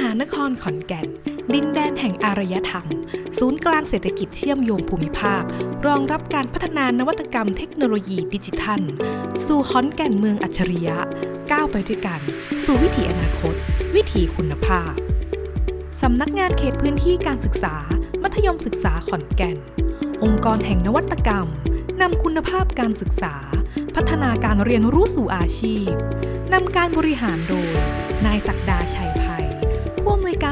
หานครขอนแก่น ดินแดนแห่งอารยธรรม ศูนย์กลางเศรษฐกิจเชื่อมโยงภูมิภาค รองรับการพัฒนานวัตกรรมเทคโนโลยีดิจิทัล สู่ขอนแก่นเมืองอัจฉริยะ ก้าวไปด้วยกัน สู่วิถีอนาคต วิถีคุณภาพ สำนักงานเขตพื้นที่การศึกษา มัธยมศึกษาขอนแก่น องค์กรแห่งนวัตกรรมนำคุณภาพการศึกษา พัฒนาการเรียนรู้สู่อาชีพนำการบริหารโดย นายศักดาชัยภัยผู้อำนวย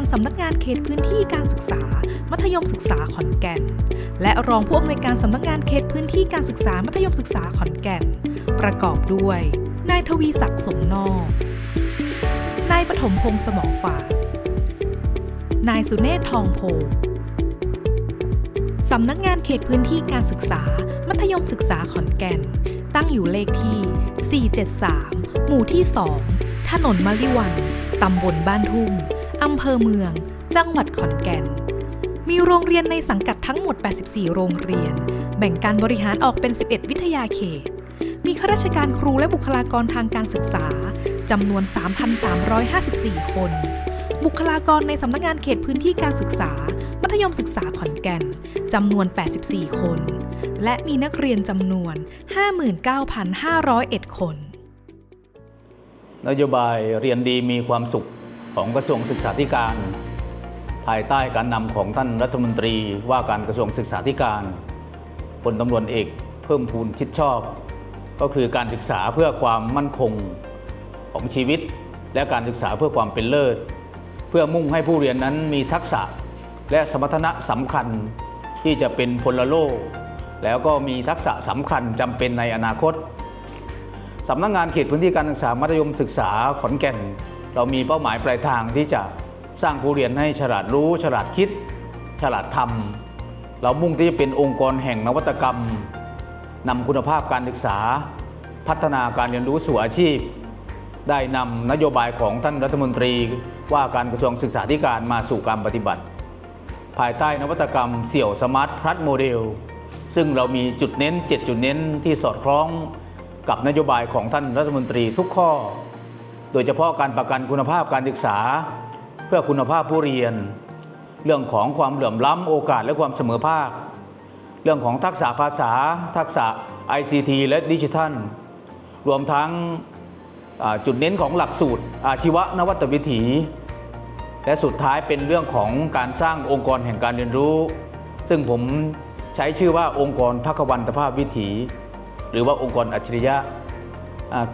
การสำนักงานเขตพื้นที่การศึกษา มัธยมศึกษาขอนแก่น และรองผู้อำนวยการสำนักงานเขตพื้นที่การศึกษามัธยมศึกษาขอนแก่น ประกอบด้วย นายทวีศักดิ์สมนอกนายปฐมพงษ์สมองฝานายสุเนศทองโพสำนักงานเขตพื้นที่การศึกษา มัธยมศึกษาขอนแก่น ตั้งอยู่เลขที่ 473 หมู่ที่ 2 ถนนมะลิวัน ตำบลบ้านทุ่งำเภอเมือง จังหวัดขอนแก่น มีโรงเรียนในสังกัดทั้งหมด 84 โรงเรียน แบ่งการบริหารออกเป็น 11 วิทยาเขต มีข้าราชการครูและบุคลากรทางการศึกษาจำนวน 3,354 คน บุคลากรในสำนักงานเขตพื้นที่การศึกษา มัธยมศึกษาขอนแก่นจำนวน 84 คน และมีนักเรียนจำนวน 59,501 คน นโยบายเรียนดีมีความสุข ของกระทรวงศึกษาธิการ ภายใต้การนำของท่านรัฐมนตรีว่าการกระทรวงศึกษาธิการพลตำรวจเอกเพิ่มพูนชิดชอบ ก็คือการศึกษาเพื่อความมั่นคงของชีวิต และการศึกษาเพื่อความเป็นเลิศ เพื่อมุ่งให้ผู้เรียนนั้นมีทักษะและสมรรถนะสำคัญที่จะเป็นพลโลก แล้วก็มีทักษะสำคัญจำเป็นในอนาคตสำนักงงานเขตพื้นที่การศึกษามัธยมศึกษาขอนแก่น เรามีเป้าหมายปลายทางที่จะสร้างผู้เรียนให้ฉลาดรู้ ฉลาดคิด ฉลาดทำเรามุ่งที่จะเป็นองค์กรแห่งนวัตกรรมนำคุณภาพการศึกษา พัฒนาการเรียนรู้สู่อาชีพ ได้นำนโยบายของท่านรัฐมนตรี ว่าการกระทรวงศึกษาธิการมาสู่การปฏิบัติ ภายใต้นวัตกรรมเสี่ยวสมาร์ทพลัสโมเดลซึ่งเรามีจุดเน้น 7 จุดเน้นที่สอดคล้องกับนโยบายของท่านรัฐมนตรีทุกข้อ โดยเฉพาะการประกันคุณภาพการศึกษา เพื่อคุณภาพผู้เรียน เรื่องของความเหลื่อมล้ำโอกาสและความเสมอภาค เรื่องของทักษะภาษา ทักษะ ICT และดิจิทัล รวมทั้งจุดเน้นของหลักสูตรอาชีวะนวัตวิถี และสุดท้ายเป็นเรื่องของการสร้างองค์กรแห่งการเรียนรู้ ซึ่งผมใช้ชื่อว่าองค์กรพักวันตภาพวิถี หรือว่าองค์กรอัจฉริยะ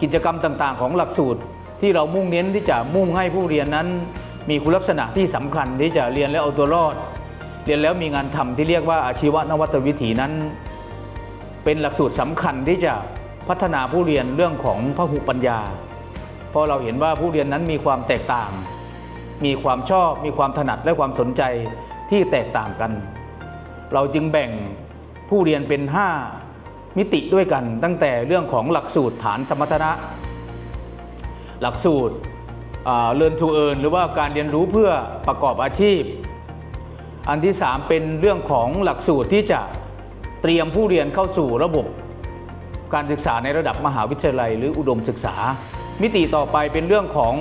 กิจกรรมต่างๆ ของหลักสูตร ที่เรามุ่งเน้นที่จะมุ่งให้ผู้เรียนนั้น มีคุณลักษณะที่สำคัญที่จะเรียนแล้วเอาตัวรอด เรียนแล้วมีงานทำที่เรียกว่าอาชีวะนวัตวิถีนั้น เป็นหลักสูตรสำคัญที่จะพัฒนาผู้เรียนเรื่องของพหุปัญญา เพราะเราเห็นว่าผู้เรียนนั้นมีความแตกต่าง มีความชอบ มีความถนัดและความสนใจที่แตกต่างกัน เราจึงแบ่งผู้เรียนเป็น 5 มิติด้วยกัน ตั้งแต่เรื่องของหลักสูตรฐานสมรรถนะ หลักสูตรเรียน to earn หรือว่าการเรียนรู้เพื่อประกอบอาชีพ อันที่ 3 เป็นเรื่องของหลักสูตรที่จะเตรียมผู้เรียนเข้าสู่ระบบการศึกษาในระดับมหาวิทยาลัย หรืออุดมศึกษา มิติต่อไปเป็นเรื่องของ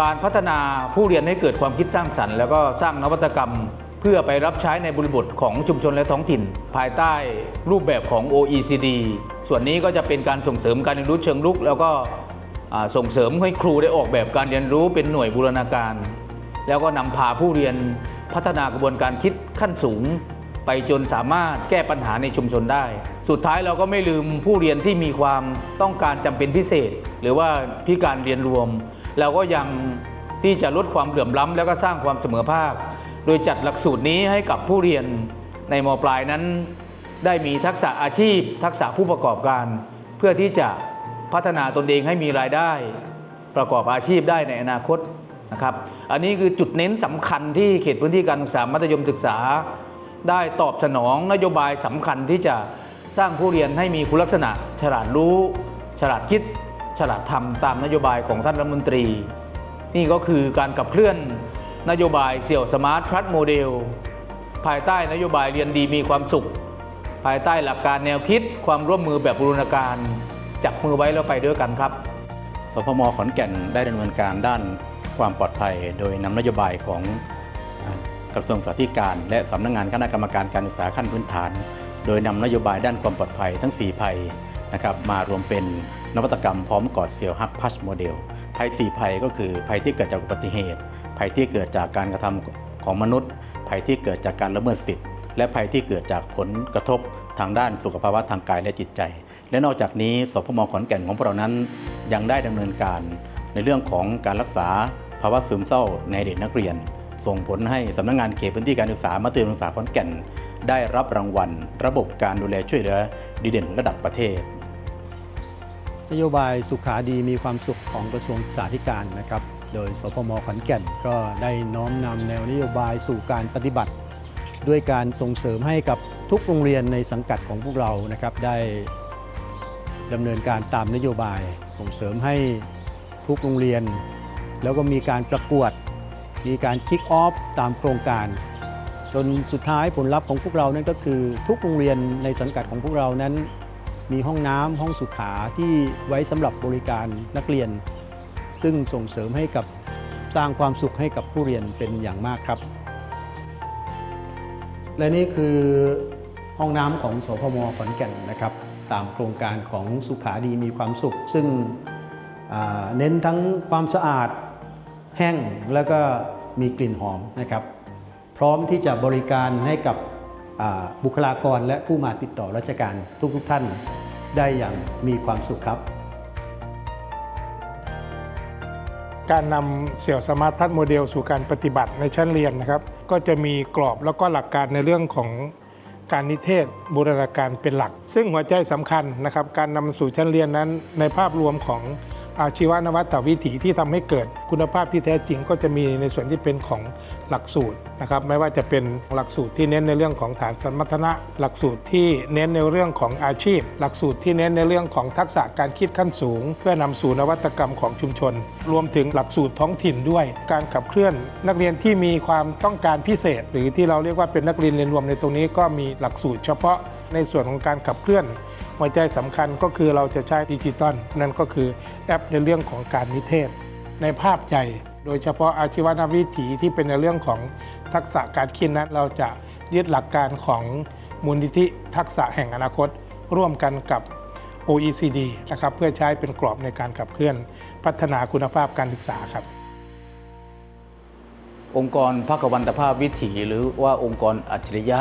การพัฒนาผู้เรียนให้เกิดความคิดสร้างสรรค์ แล้วก็สร้างนวัตกรรม เพื่อไปรับใช้ในบริบทของชุมชนและท้องถิ่น ภายใต้รูปแบบของ OECD ส่วนนี้ก็จะเป็นการส่งเสริมการเรียนรู้เชิงลุก แล้วก็ ส่งเสริมให้ครูได้ออกแบบการเรียนรู้เป็นหน่วยบูรณาการ แล้วก็นำพาผู้เรียนพัฒนากระบวนการคิดขั้นสูง ไปจนสามารถแก้ปัญหาในชุมชนได้ สุดท้ายเราก็ไม่ลืมผู้เรียนที่มีความต้องการจำเป็นพิเศษ หรือว่าพิการเรียนรวม เราก็ยังที่จะลดความเหลื่อมล้ำแล้วก็สร้างความเสมอภาค โดยจัดหลักสูตรนี้ให้กับผู้เรียนในมปลายนั้น ได้มีทักษะอาชีพ ทักษะผู้ประกอบการ เพื่อที่จะ พัฒนาตนเองให้มีรายได้ ประกอบอาชีพได้ในอนาคตนะครับ อันนี้คือจุดเน้นสำคัญที่เขตพื้นที่การศึกษามัธยมศึกษา ได้ตอบสนองนโยบายสำคัญที่จะสร้างผู้เรียนให้มีคุณลักษณะ ฉลาดรู้ ฉลาดคิด ฉลาดทำตามนโยบายของท่านรัฐมนตรี นี่ก็คือการขับเคลื่อนนโยบายเสี่ยวสมาร์ทพลัสโมเดลภายใต้นโยบายเรียนดีมีความสุข ภายใต้หลักการแนวคิดความร่วมมือแบบบูรณาการ จับมือไว้แล้วไปด้วยกันครับสพมขอนแก่นได้ดำเนินการด้านความปลอดภัย โดยนำนโยบายของกระทรวงสาธารณการและสำนักงานคณะกรรมการการศึกษาขั้นพื้นฐาน โดยนำนโยบายด้านความปลอดภัยทั้ง 4 ภัยนะครับมารวมเป็นนวัตกรรมพร้อมกอดเสียวฮักพัชโมเดลภัย 4 ภัยก็คือภัยที่เกิดจากอุบัติเหตุ ภัยที่เกิดจากการกระทำของมนุษย์ ภัยที่เกิดจากการละเมิดสิทธิ์และภัยที่เกิดจากผลกระทบทางด้านสุขภาวะทางกายและจิตใจ และนอกจากนี้สพมขอนแก่นของพวกเรานั้น ยังได้ดำเนินการในเรื่องของการรักษาภาวะซึมเศร้าในเด็กนักเรียน ส่งผลให้สำนักงานเขตพื้นที่การศึกษามัธยมศึกษาขอนแก่น ได้รับรางวัล ระบบการดูแลช่วยเหลือดีเด่นระดับประเทศ นโยบายสุขาดีมีความสุขของกระทรวงศึกษาธิการนะครับ โดยสพมขอนแก่นก็ได้น้อมนำแนวนโยบายสู่การปฏิบัติ ด้วยการส่งเสริมให้กับทุกโรงเรียนในสังกัดของพวกเรานะครับได้ ดำเนินการตามนโยบายส่งเสริมให้ทุกโรงเรียน แล้วก็มีการประกวด มีการคิกออฟตามโครงการ จนสุดท้ายผลลัพธ์ของพวกเรานั่นก็คือทุกโรงเรียนในสังกัดของพวกเรานั้น มีห้องน้ำห้องสุขาที่ไว้สำหรับบริการนักเรียน ซึ่งส่งเสริมให้กับสร้างความสุขให้กับผู้เรียนเป็นอย่างมากครับ และนี่คือห้องน้ำของสพมขอนแก่นนะครับ ตามโครงการของสุขาดีมีความสุข ซึ่งเน้นทั้งความสะอาดแห้งแล้วก็มีกลิ่นหอมนะครับ พร้อมที่จะบริการให้กับบุคลากรและผู้มาติดต่อราชการทุกๆทท่านได้อย่างมีความสุขครับ การนำเสี่ยวสมาร์ทพลัสโมเดลสู่การปฏิบัติในชั้นเรียนนะครับ ก็จะมีกรอบแล้วก็หลักการในเรื่องของ การนิเทศบูรณาการเป็นหลัก ซึ่งหัวใจสำคัญนะครับการนำสู่ชั้นเรียนนั้นในภาพรวมของ อาชีวนวัตวิถีที่ทำให้เกิดคุณภาพที่แท้จริงก็จะมีในส่วนที่เป็นของหลักสูตรนะครับไม่ว่าจะเป็นหลักสูตรที่เน้นในเรื่องของฐานสมรรถนะ หลักสูตรที่เน้นในเรื่องของอาชีพ หลักสูตรที่เน้นในเรื่องของทักษะการคิดขั้นสูง เพื่อนำสู่นวัตกรรมของชุมชน รวมถึงหลักสูตรท้องถิ่นด้วย การขับเคลื่อน นักเรียนที่มีความต้องการพิเศษ หรือที่เราเรียกว่าเป็นนักเรียนเรียนรวมในตรงนี้ก็มีหลักสูตรเฉพาะในส่วนของการขับเคลื่อน หัวใจสำคัญก็คือเราจะใช้ดิจิตอลนั่นก็คือแอปในเรื่องของการนิเทศ ในภาพใหญ่ โดยเฉพาะอาชีวนวิถีที่เป็นในเรื่องของทักษะการคิดนั้น เราจะยึดหลักการของมูลนิธิทักษะแห่งอนาคต ร่วมกันกับ OECD นะครับเพื่อใช้เป็นกรอบในการขับเคลื่อน พัฒนาคุณภาพการศึกษาครับ องค์กรพระกวันตภาพวิถี หรือว่าองค์กรอัจฉริยะ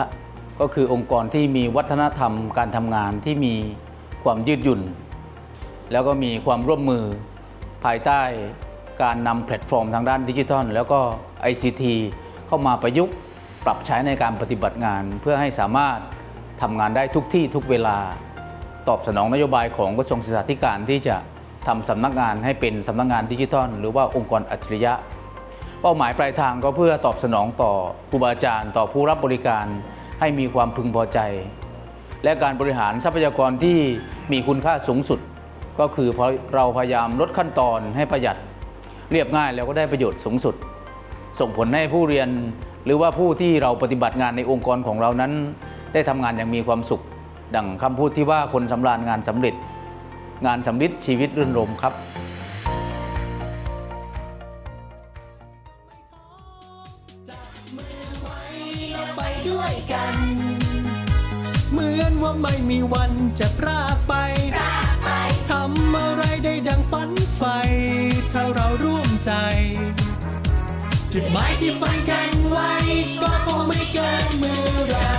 ก็คือองค์กรที่มีวัฒนธรรมการทำงานที่มีความยืดหยุ่น แล้วก็มีความร่วมมือภายใต้การนำแพลตฟอร์มทางด้านดิจิทัล แล้วก็ ICT เข้ามาประยุกต์ปรับใช้ในการปฏิบัติงาน เพื่อให้สามารถทำงานได้ทุกที่ทุกเวลา ตอบสนองนโยบายของกระทรวงศึกษาธิการที่จะทำสำนักงานให้เป็นสำนักงานดิจิทัล หรือว่าองค์กรอัจฉริยะ เป้าหมายปลายทางก็เพื่อตอบสนองต่อครูบาอาจารย์ ต่อผู้รับบริการ ให้มีความพึงพอใจ และการบริหารทรัพยากรที่มีคุณค่าสูงสุด ก็คือพอเราพยายามลดขั้นตอนให้ประหยัด เรียบง่ายแล้วก็ได้ประโยชน์สูงสุด ส่งผลให้ผู้เรียนหรือว่าผู้ที่เราปฏิบัติงานในองค์กรของเรานั้น ได้ทำงานอย่างมีความสุข ดังคำพูดที่ว่าคนสำราญงานสำเร็จ งานสำลิดชีวิตรื่นรมครับไปด้วยกัน ว่าไม่มีวันจะพรากไป ทำอะไรได้ดังฝันใฝ่ถ้าเราร่วมใจ จุดหมายที่ฝันกันไว้ ก็คงไม่เกินมือเรา